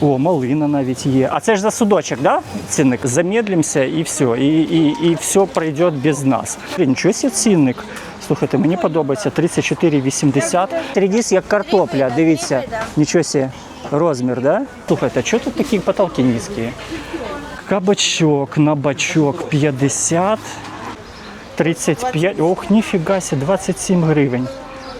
О, малина навіть є. А це ж за судочок, да? Цінник. Замедлимося і все. І, і, і все пройде без нас. Нічого себе цінник. Слухайте, мені подобається 34,80. Редіс як картопля, дивіться. Нічого себе. Розмір, да? Слухайте, а чого тут такі потолки низькі? Кабачок на бачок 50. 35, ох, ніфіга сі, 27 гривень.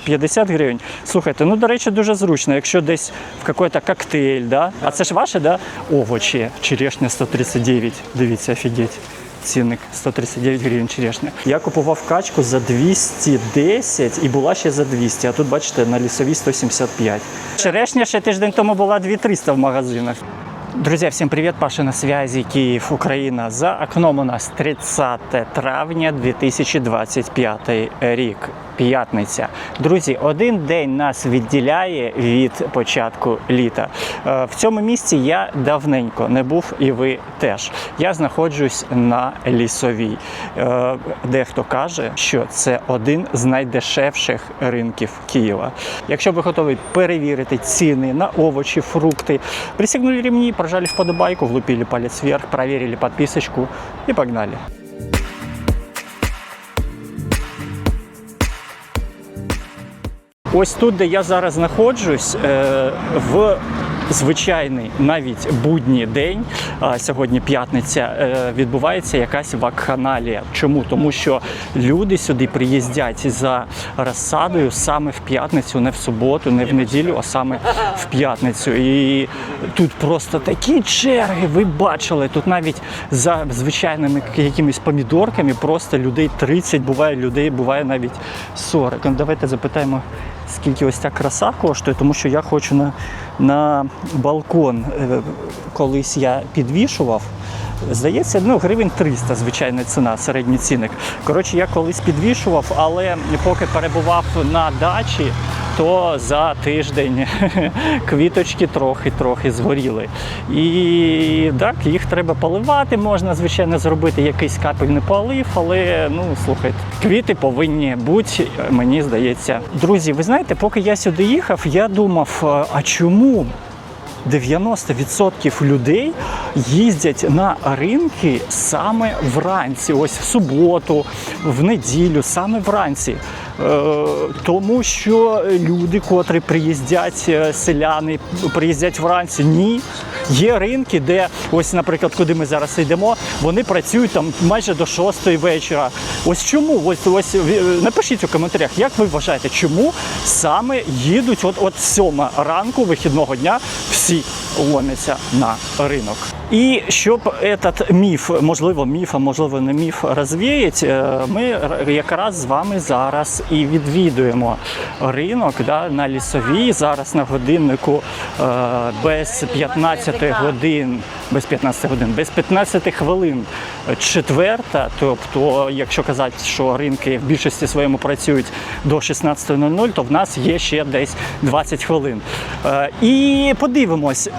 50 гривень. Слухайте, ну до речі, дуже зручно, якщо десь в якийсь коктейль, да? А це ж ваше, да? Овочі, черешня 139. Дивіться, офігеть. Цінник 139 гривень черешня. Я купував качку за 210 і була ще за 200, а тут, бачите, на лісовій 175. Черешня ще тиждень тому була 2300 в магазинах. Друзья, всем привет! Паша на связи, Киев, Украина. За окном у нас 30 травня 2025 рік. П'ятниця. Друзі, один день нас відділяє від початку літа. Е, В цьому місці я давненько не був, і ви теж. Я знаходжусь на лісовій. Е, Дехто каже, що це один з найдешевших ринків Києва. Якщо ви готові перевірити ціни на овочі, фрукти, пристегнули ремні, прожали вподобайку, влупили палец вверх, проверили подписочку и погнали. Ось тут, де я зараз знаходжусь, е, в звичайний навіть будній день, а сьогодні п'ятниця, е, відбувається якась вакханалія. Чому? Тому що люди сюди приїздять за розсадою саме в п'ятницю, не в суботу, не в неділю, а саме в п'ятницю. І тут просто такі черги, ви бачили. Тут навіть за звичайними якимись помідорками просто людей 30, буває людей, буває навіть 40. Ну, Давайте запитаємо скільки ось ця краса коштує, тому що я хочу на, на балкон. Е, Колись я підвішував. Здається, ну гривень 300 звичайна ціна, середній цінник. Коротше, я колись підвішував, але поки перебував на дачі, то за тиждень квіточки трохи-трохи згоріли. І так, їх треба поливати, можна, звичайно, зробити якийсь капельний полив, але ну слухайте, квіти повинні бути, мені здається. Друзі, ви знаєте, поки я сюди їхав, я думав, а чому 90% людей їздять на ринки саме вранці, ось в суботу, в неділю, саме вранці. Е, Тому що люди, котрі приїздять, е, селяни приїздять вранці. Ні. Є ринки, де ось, наприклад, куди ми зараз йдемо, вони працюють там майже до 6 вечора. Ось чому? Ось ось е, напишіть у коментарях, як ви вважаєте, чому саме їдуть от, от 7 ранку вихідного дня всі ломяться на ринок. І щоб этот міф, можливо, міф, а можливо не міф, розвіять, ми якраз з вами зараз і відвідуємо ринок да, на лісовій. Зараз на годиннику е, без 15 годин, без 15 годин, без 15 хвилин четверта. Тобто, якщо казати, що ринки в більшості своєму працюють до 16.00, то в нас є ще десь 20 хвилин. Е, І подивимось.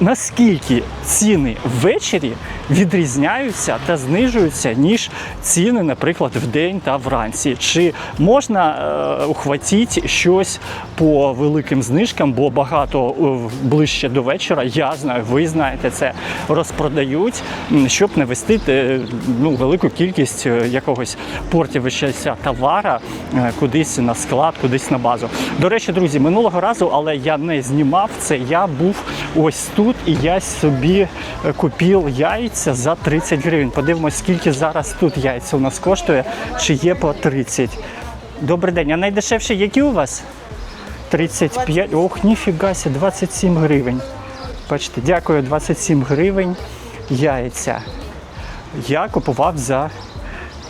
Наскільки ціни ввечері відрізняються та знижуються, ніж ціни, наприклад, в день та вранці? Чи можна е, ухватити щось по великим знижкам, бо багато е, ближче до вечора, я знаю, ви знаєте це, розпродають, щоб не вести е, ну, велику кількість е, якогось портівища товара е, кудись на склад, кудись на базу. До речі, друзі, минулого разу, але я не знімав це. Я був ось тут і я собі е, купив яйця за 30 гривень. Подивимось, скільки зараз тут яйця у нас коштує, чи є по 30. Добрий день, а найдешевші які у вас? 35. Ох, ніфіга сі, 27 гривень. Бачите, дякую, 27 гривень яйця. Я купував за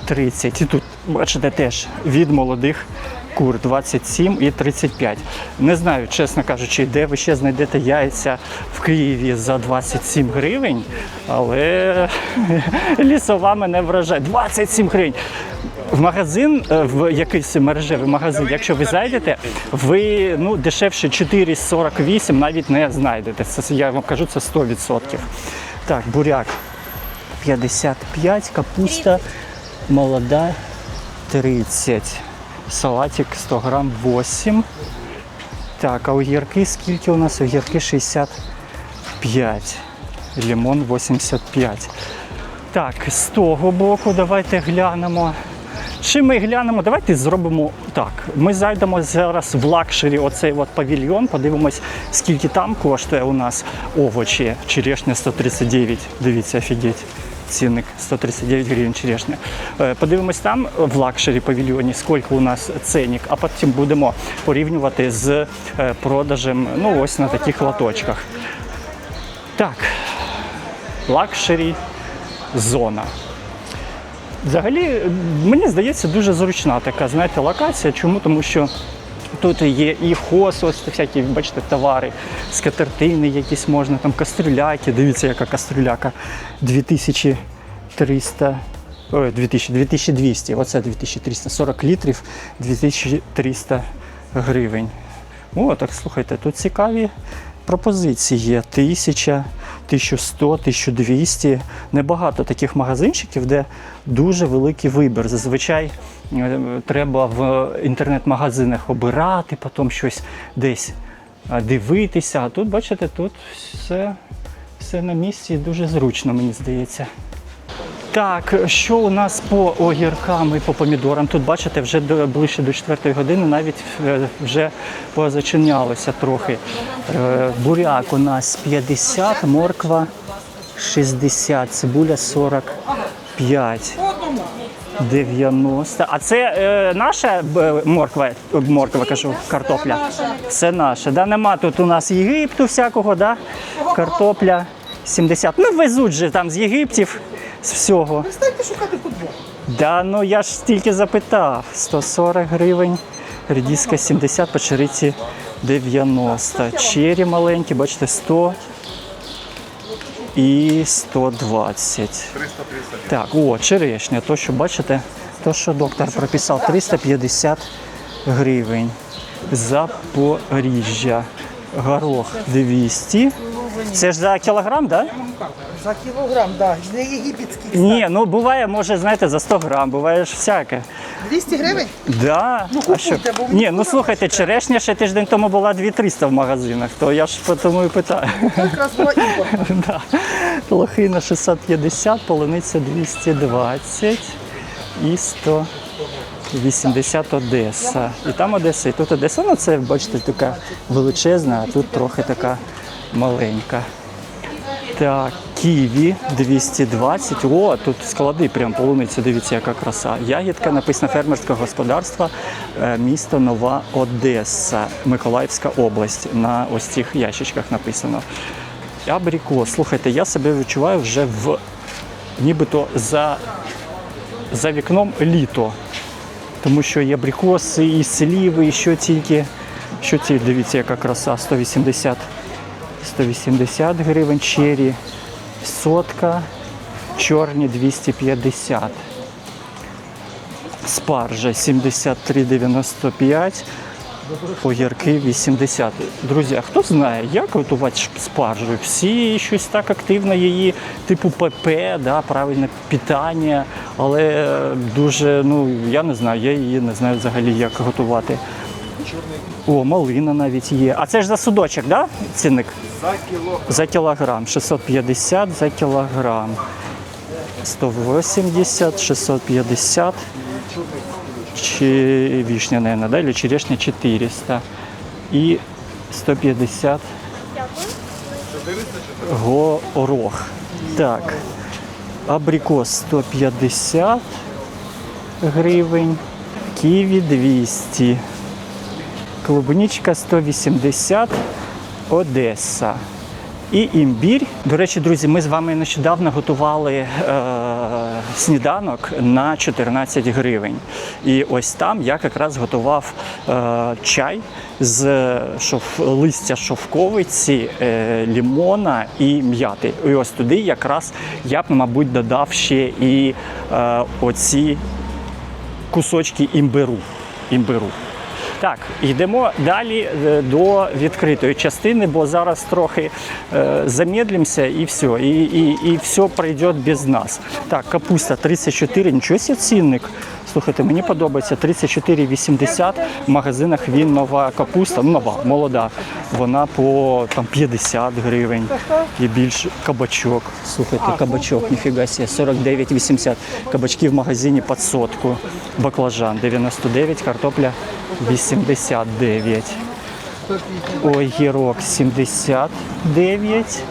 30. І тут, бачите, теж від молодих кур 27 і 35. Не знаю, чесно кажучи, де ви ще знайдете яйця в Києві за 27 гривень, але лісова мене вражає. 27 гривень. В магазин, е, в якийсь мережевий магазин, якщо ви зайдете, ви ну, дешевше 4,48 навіть не знайдете. Це я вам кажу, це 100%. Так, буряк 55, капуста молода 30. Салатик 100 грам 8. Так, а огірки скільки у нас? Огірки 65 85. Лимон 85. Так, з того боку давайте глянемо. Чи ми глянемо? Давайте зробимо так. Ми зайдемо зараз в лакшері оцей от павільйон, подивимось, скільки там коштує у нас овочі. Черешня 139. Дивіться, офігеть. Цінник 139 гривень черешня. Е, Подивимось там в лакшері павільйоні, скільки у нас ценник, а потім будемо порівнювати з е, продажем ну, ось на таких лоточках. Так, лакшері зона. Взагалі, мені здається, дуже зручна така, знаєте, локація. Чому? Тому що тут є і хос, ось всякі, бачите, товари, скатертини якісь можна, там кастрюляки. Дивіться, яка кастрюляка 2300. Ой, 2000, 2200, оце 2300, 40 літрів, 2300 гривень. О, так слухайте, тут цікаві пропозиції є. 1000, 1100, 1200. Небагато таких магазинчиків, де дуже великий вибір. Зазвичай е, треба в інтернет-магазинах обирати, потім щось десь е, дивитися. А тут, бачите, тут все, все на місці дуже зручно, мені здається. Так, що у нас по огіркам і по помідорам? Тут бачите, вже до, ближче до 4 години навіть е, вже позачинялося трохи. Е, Буряк у нас 50, морква 60, цибуля 45. 90. А це е, наша морква, е, морква, кажу, картопля. Це наша. Да? Нема тут у нас Єгипту всякого, да? картопля 70. Ну, везуть же там з Єгиптів, з всього. Перестаньте шукати футбол. Да, ну я ж тільки запитав. 140 гривень, редіска 70, печериці 90. Чері маленькі, бачите, 100 і 120. Так, о, черешня, то, що бачите, то, що доктор прописав, 350 гривень. Запоріжжя. Горох 200. Це ж за кілограм, так? Да? За кілограм, так. Да. Не єгипетський. Ні, ну буває, може, знаєте, за 100 грам, буває ж всяке. 200 гривень? Да. Ну, а що? бо Ні, ну слухайте, черешня ще тиждень тому була 2300 в магазинах, то я ж по тому і питаю. Якраз була імпортна. да. Лохина 650, полуниця 220 і 180 Одеса. І там Одеса, і тут Одеса. Ну це, бачите, така величезна, а тут трохи така маленька. Так, ківі 220. О, тут склади прям полуниці, дивіться, яка краса. Ягідка написано фермерське господарство, е, місто Нова Одеса, Миколаївська область. На ось цих ящичках написано. Абрикос. Слухайте, я себе відчуваю вже в нібито за, за вікном літо. Тому що є абрикоси, і сліви, і що тільки. Що тільки, дивіться, яка краса, 180 180 гривень, чері, сотка, чорні 250. Спаржа 73,95, огірки 80. Друзі, а хто знає, як готувати спаржу? Всі щось так активно її, типу ПП, да, правильне питання, але дуже, ну я не знаю, я її не знаю взагалі, як готувати. О, малина навіть є. А це ж за судочок, да? Цінник? За кіло За кілограм. 650 за кілограм. 180, 650. Чи вишня, наверное, да? Или черешня 400. І 150 горох. Так. Абрикос 150 гривень. Ківі 200. Клубничка 180 Одеса. І імбір. До речі, друзі, ми з вами нещодавно готували е, сніданок на 14 гривень. І ось там я якраз готував е, чай з шов, листя шовковиці, е, лімона і м'яти. І ось туди якраз я б, мабуть, додав ще і е, оці кусочки імбиру. імбиру. Так, йдемо далі е, до відкритої частини, бо зараз трохи е, замедлимося і все. І і, і все пройде без нас. Так, капуста 34, нічого цінник. Слухайте, мені подобається 34,80 в магазинах він нова капуста, ну нова, молода. Вона по там, 50 гривень і більше кабачок. Слухайте, кабачок, ніфіга себе, 49,80. Кабачки в магазині під сотку. Баклажан 99, картопля 80. 79. Ой, гірок 79.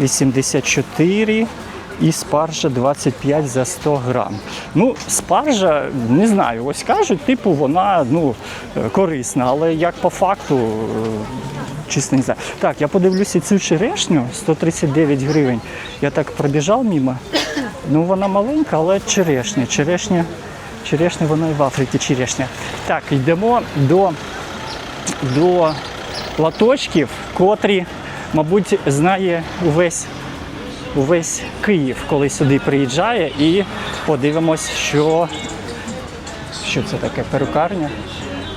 84 і спаржа 25 за 100 грам. Ну, спаржа, не знаю, ось кажуть, типу, вона ну, корисна, але як по факту, е, чесно не знаю. Так, я подивлюся цю черешню 139 гривень. Я так пробіжав мімо. Ну, вона маленька, але черешня. Черешня черешня, вона і в Африці черешня. Так, йдемо до до латочків, котрі, мабуть, знає увесь, увесь Київ, коли сюди приїжджає, і подивимось, що, що це таке перукарня.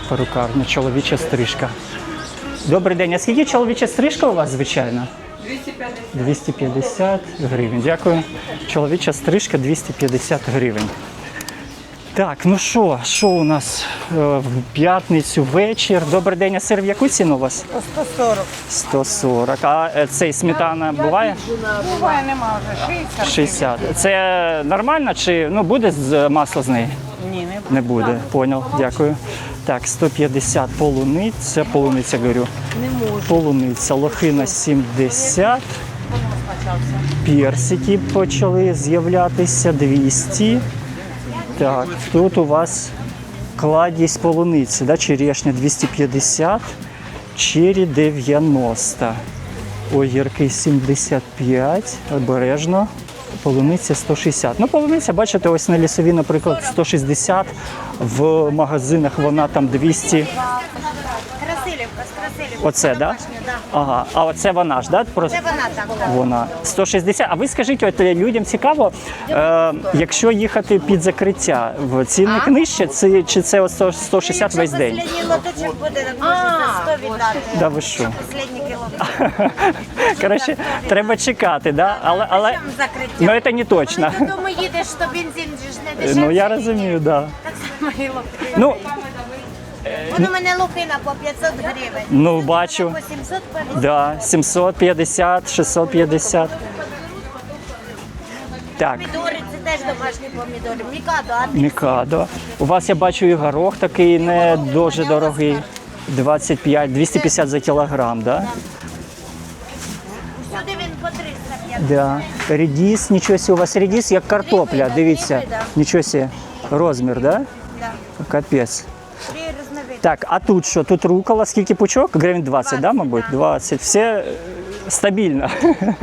Перукарня, чоловіча стрижка. Добрий день. А скільки чоловіча стрижка у вас, звичайно? 250. 250 гривень. Дякую. Чоловіча стрижка 250 гривень. Так, ну що, що у нас е, в п'ятницю вечір? Добрий день, а сир в яку ціну у вас? По 140. 140. А е, цей сметана буває? Буває, нема вже. 60. 60. Це нормально чи ну, буде з масла з неї? Ні, не буде. Не буде. Понял, дякую. Так, 150 полуниця, полуниця говорю. Не можу. Полуниця, лохина 70. Персики почали з'являтися 200. Так, тут у вас кладість полуниці, да? черешня 250, чері 90. Огірки 75, обережно. Полуниця 160. Ну, полуниця, бачите, ось на лісові, наприклад, 160. В магазинах вона там 200. З. Оце, да? да? Ага, а оце вона ж, да? Просто Це вона так. так. вона 160. А ви скажіть, от е, людям цікаво, е, якщо їхати під закриття, в цінник нижче, це, чи це от 100 160 весь день? Якщо останній лоточок буде, так можна за 100 віддати. Да ви що? Останній кілометр. Коротше, треба чекати, да? але, але закриття? ну, це не точно. Коли додому їдеш, то бензин же ж не дешевший. Ну я розумію, да. Так само і лохина. Ну, Вон у мене лохина по 500 гривень. ну бачу. По 750. Да, 750, 650. Так, Помідори, це теж домашні помідори. Мікадо, а ти Мікадо. У вас я бачу і горох такий не дуже дорогий. 25, 250 за кілограм, да? всюди він по 350. Да. Редіс, нічого сі, у вас редіс як картопля, дивіться. Нічого сі. Розмір, да? Да. Капець. Так, а тут що? Тут рукола, скільки пучок? Гривень 20, да, мабуть? 20. Все е, стабільно.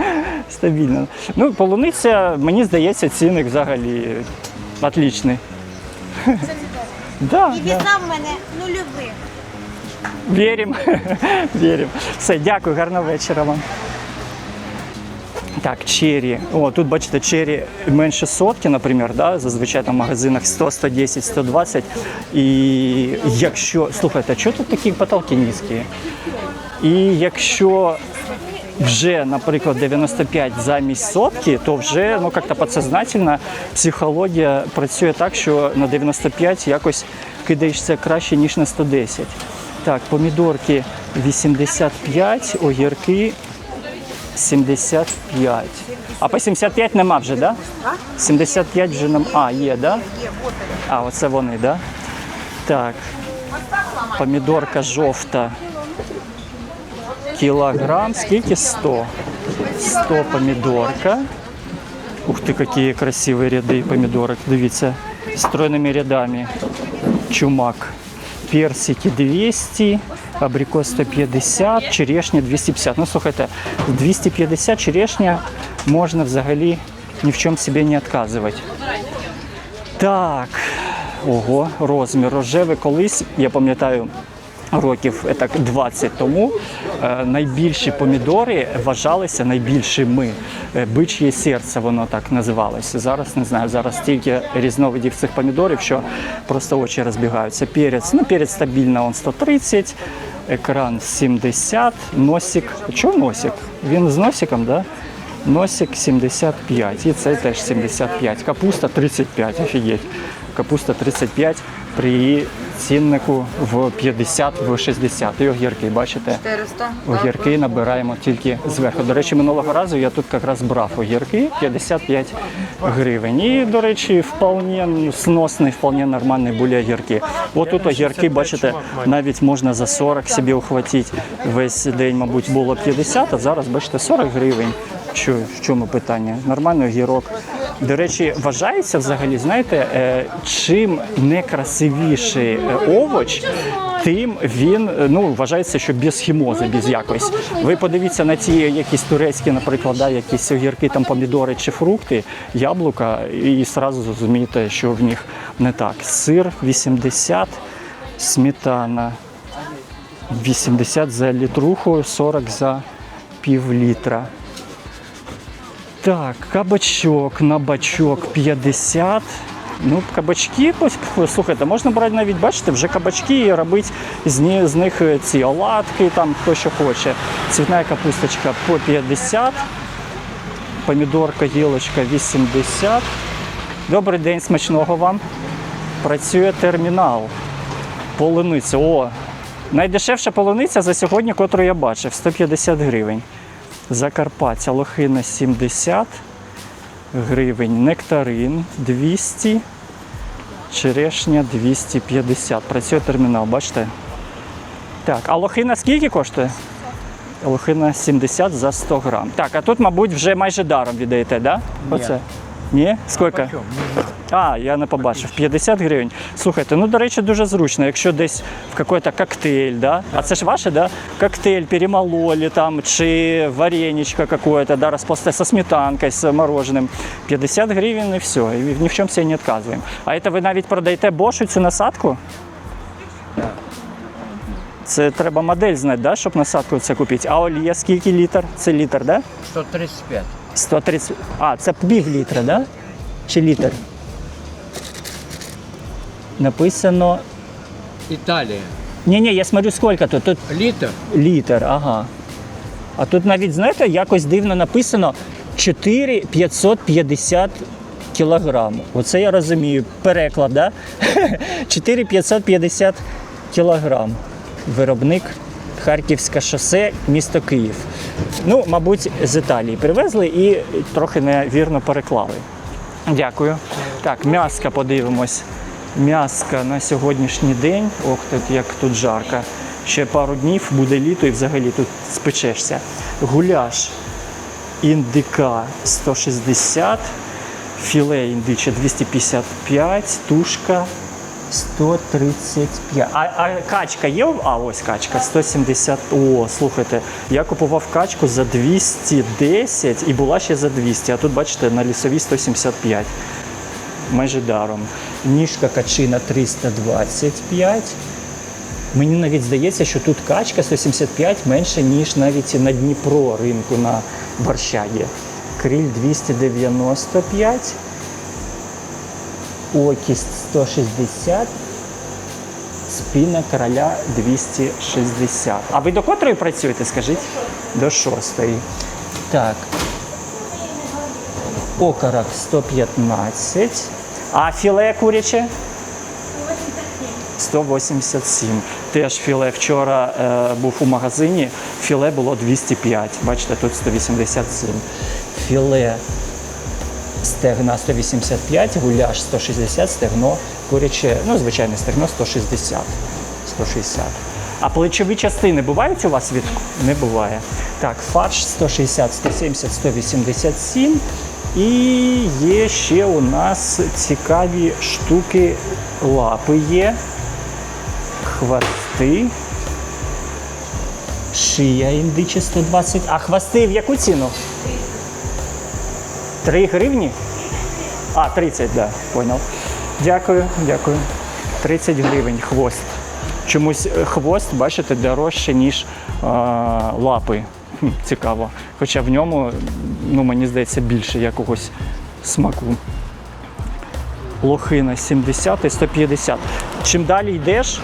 стабільно. Ну, полуниця, мені здається, цінник взагалі отличний. Да, І да. в мене нульових. Віримо. Віримо. Все, дякую, гарного вечора вам. Так, чері. О, тут бачите, чері менше сотки, наприклад, да? зазвичай там в магазинах 100, 110, 120. І якщо. Слухайте, а чого тут такі потолки низькі? І якщо вже, наприклад, 95 замість сотки, то вже ну як-то підсознательно психологія працює так, що на 95 якось кидаєшся краще, ніж на 110. Так, помідорки 85, огірки 75. А по 75 нема вже, да? 75 вже нема. А, є, да? А, оце вони, да? Так. Помідорка жовта. Кілограм, скільки? 100. 100 помідорка. Ух ты, какие красивые ряды помидорок. Дивіться, стройными рядами. Чумак. Персики 200, абрикос 150, черешня 250. Ну, слухайте, 250 черешня можна взагалі ні в чому собі не відказувати. Так, ого, розмір рожевий колись, я пам'ятаю, років е, так 20 тому е, найбільші помідори вважалися найбільшими. Е, Бич'є серце воно так називалося. Зараз не знаю. Зараз стільки різновидів цих помідорів, що просто очі розбігаються. Перець, ну перець стабільно он 130, екран 70, носик. Чого носик? Він з носиком, да? Носик 75 і цей теж 75. Капуста 35, офігеть. Капуста 35 при ціннику в 50, в 60. І огірки, бачите? 400. Огірки набираємо тільки зверху. До речі, минулого разу я тут якраз брав огірки 55 гривень. І, до речі, вполне сносний, вполне нормальний були огірки. От тут огірки, бачите, навіть можна за 40 собі ухватити. Весь день, мабуть, було 50, а зараз, бачите, 40 гривень. Що, в чому питання? Нормальний огірок. До речі, вважається взагалі, знаєте, е, чим некрасивіший е, овоч, тим він е, ну вважається, що без хімози, без якось. Ви подивіться на ті якісь турецькі, наприклад, да, якісь огірки, там помідори чи фрукти, яблука, і зразу зрозумієте, що в них не так. Сир 80, сметана 80 за літруху, 40 за пів літра. Так, кабачок на бачок 50. Ну, кабачки, слухайте, можна брати навіть, бачите, вже кабачки і робити з, них е, ці оладки, там хто що хоче. Цвітна капусточка по 50, помідорка, гілочка 80. Добрий день, смачного вам. Працює термінал. Полуниця. О, найдешевша полуниця за сьогодні, котру я бачив, 150 гривень. Закарпаття, лохина 70 гривень, нектарин 200, черешня 250. Працює термінал, бачите? Так, а лохина скільки коштує? Лохина 70 за 100 грам. Так, а тут, мабуть, вже майже даром віддаєте, да? Оце? Ні? Скільки? А, я не побачив. 50 гривень. Слухайте, ну до речі, дуже зручно, якщо десь в какой-то коктейль, да? А це ж ваше, да? Коктейль перемололи там, чи вареничко какое-то, да, розпосте со сметанкой, з мороженим. 50 гривень і все. І ні в чому себе не відказуємо. А це ви навіть продаєте бошу цю насадку? Це треба модель знати, да, щоб насадку це купити. А олія скільки літр? Це літр, да? 135. 130. А, це пів літра, да? Чи літр? Написано. Італія. Ні, ні, я смотрю, скільки тут. Тут Літр. літр, ага. А тут навіть, знаєте, якось дивно написано 4550 кілограм. Оце я розумію. Переклад, да? 4550 кілограм. Виробник Харківське шосе, місто Київ. Ну, мабуть, з Італії привезли і трохи невірно переклали. Дякую. Так, м'яска подивимось. М'яска на сьогоднішній день. Ох, тут як тут жарко. Ще пару днів буде літо і взагалі тут спечешся. Гуляш індика 160, філе індиче 255, тушка 135. А, а качка є? А ось качка 170. О, слухайте, я купував качку за 210 і була ще за 200. А тут, бачите, на лісовій 175. Майже даром. Ніжка качина 325. Мені навіть здається, що тут качка 175 менше, ніж навіть на Дніпро ринку на Варшагі. Криль 295. Окість 160. Спіна короля 260. А ви до котрої працюєте, скажіть? До шостої. Так. Окорок 115. А філе куряче? 187. Теж філе вчора е, був у магазині. Філе було 205. Бачите, тут 187. Філе стегна 185, гуляш 160, стегно куряче, ну, звичайне стегно 160. 160. А плечові частини бувають у вас від? Не буває. Так, фарш 160, 170, 187. І є ще у нас цікаві штуки. Лапи є, хвости. Шия індичі 120. А хвости в яку ціну? 3 гривні? А, 30, так, да, понял. Дякую, дякую. 30 гривень хвост. чомусь е, хвост, бачите, дорожче, ніж е, лапи. Хм, цікаво. Хоча в ньому, ну, мені здається, більше якогось смаку. Лохина 70 і 150. Чим далі йдеш,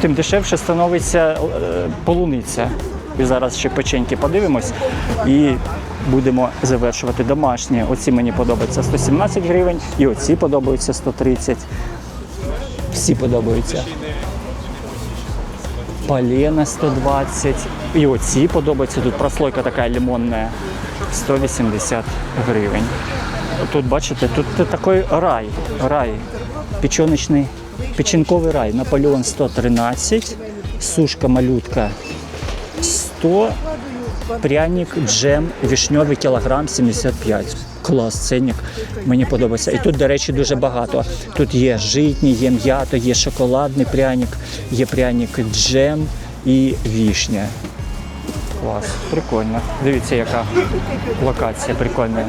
тим дешевше становиться е, полуниця. І зараз ще печеньки подивимось і будемо завершувати домашні. Оці мені подобаються 117 гривень, і оці подобаються 130. Всі подобаються. Полена 120. І оці подобаються. Тут прослойка така лимонна 180 гривень. Тут бачите, тут такий рай. Рай. Печеночний, печінковий рай. Наполеон 113, сушка малютка 100, пряник, джем, вішньовий кілограм 75. Клас, ценник. Мені подобається. І тут, до речі, дуже багато. Тут є житній, є м'ято, є шоколадний пряник, є пряник джем і вішня. Клас, прикольно. Дивіться, яка локація прикольна.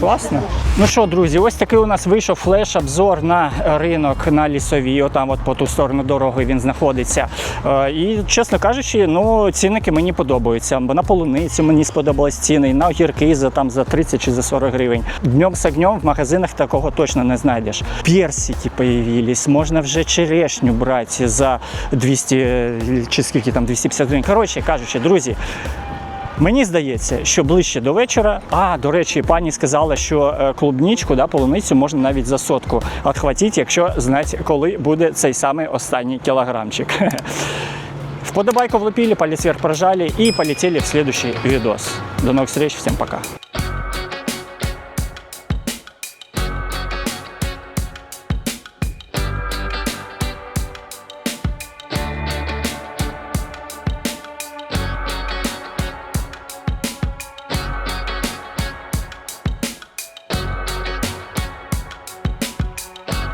Класно. Ну що, друзі, ось такий у нас вийшов флеш-обзор на ринок на лісовій. Отам, от по ту сторону дороги він знаходиться. Е, І, чесно кажучи, ну цінники мені подобаються. Бо на полуницю мені сподобались ціни, і на огірки за там за 30 чи за 40 гривень. Днем з огнем в магазинах такого точно не знайдеш. Персики появились, можна вже черешню брати за 200 е, чи скільки там 250 гривень. Коротше кажучи, друзі. Мені здається, що ближче до вечора. А, до речі, пані сказала, що е, клубнічку, да, полуницю можна навіть за сотку відхватити, якщо знати, коли буде цей самий останній кілограмчик. Вподобайку влепили, палец вверх прожали и полетели в следующий видос. До новых встреч, всем пока.